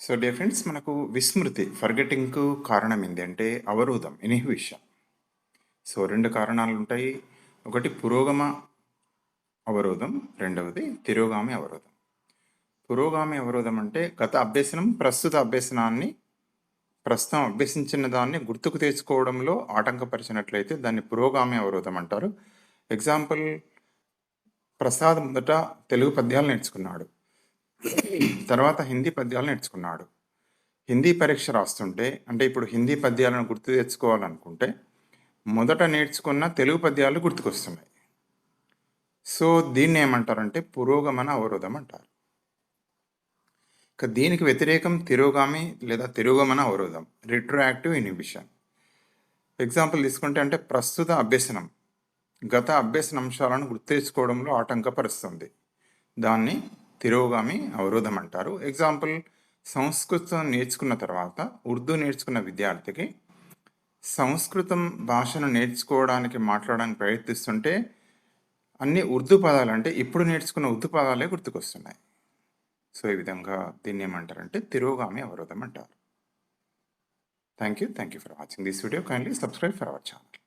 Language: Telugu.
సో డియర్ ఫ్రెండ్స్ మనకు విస్మృతి ఫర్గెటింగ్కు కారణం ఏంటంటే అవరోధం ఇన్హిబిషన్ సో రెండు కారణాలు ఉంటాయి. ఒకటి పురోగమ అవరోధం రెండవది తిరోగామి అవరోధం. పురోగామి అవరోధం అంటే గత అభ్యసనం ప్రస్తుత అభ్యసనాన్ని ప్రస్తుతం అభ్యసించిన దాన్ని గుర్తుకు తెచ్చుకోవడంలో ఆటంకపరిచినట్లయితే దాన్ని పురోగామి అవరోధం అంటారు. ఎగ్జాంపుల్ ప్రసాద్ మొదట తెలుగు పద్యాలు నేర్చుకున్నాడు. తర్వాత హిందీ పద్యాలు నేర్చుకున్నాడు. హిందీ పరీక్ష రాస్తుంటే అంటే ఇప్పుడు హిందీ పద్యాలను గుర్తు తెచ్చుకోవాలనుకుంటే మొదట నేర్చుకున్న తెలుగు పద్యాలు గుర్తుకొస్తున్నాయి. సో దీన్ని ఏమంటారంటే పురోగమన అవరోధం అంటారు. ఇక దీనికి వ్యతిరేకం తిరోగామి లేదా తిరోగమన అవరోధం రిట్రోయాక్టివ్ ఇన్హిబిషన్ ఎగ్జాంపుల్ తీసుకుంటే అంటే ప్రస్తుత అభ్యసనం గత అభ్యసన అంశాలను గుర్తు తెచ్చుకోవడంలో ఆటంకపరుస్తుంది. దాన్ని తిరోగామి అవరోధం అంటారు. ఎగ్జాంపుల్ సంస్కృతం నేర్చుకున్న తర్వాత ఉర్దూ నేర్చుకున్న విద్యార్థికి సంస్కృతం భాషను నేర్చుకోవడానికి మాట్లాడడానికి ప్రయత్నిస్తుంటే అన్ని ఉర్దూ పదాలు అంటే ఇప్పుడు నేర్చుకున్న ఉర్దూ పదాలే గుర్తుకొస్తున్నాయి. సో ఈ విధంగా దీన్ని ఏమంటారంటే తిరోగామి అవరోధం అంటారు. Thank you thank you for watching this video kindly subscribe for our channel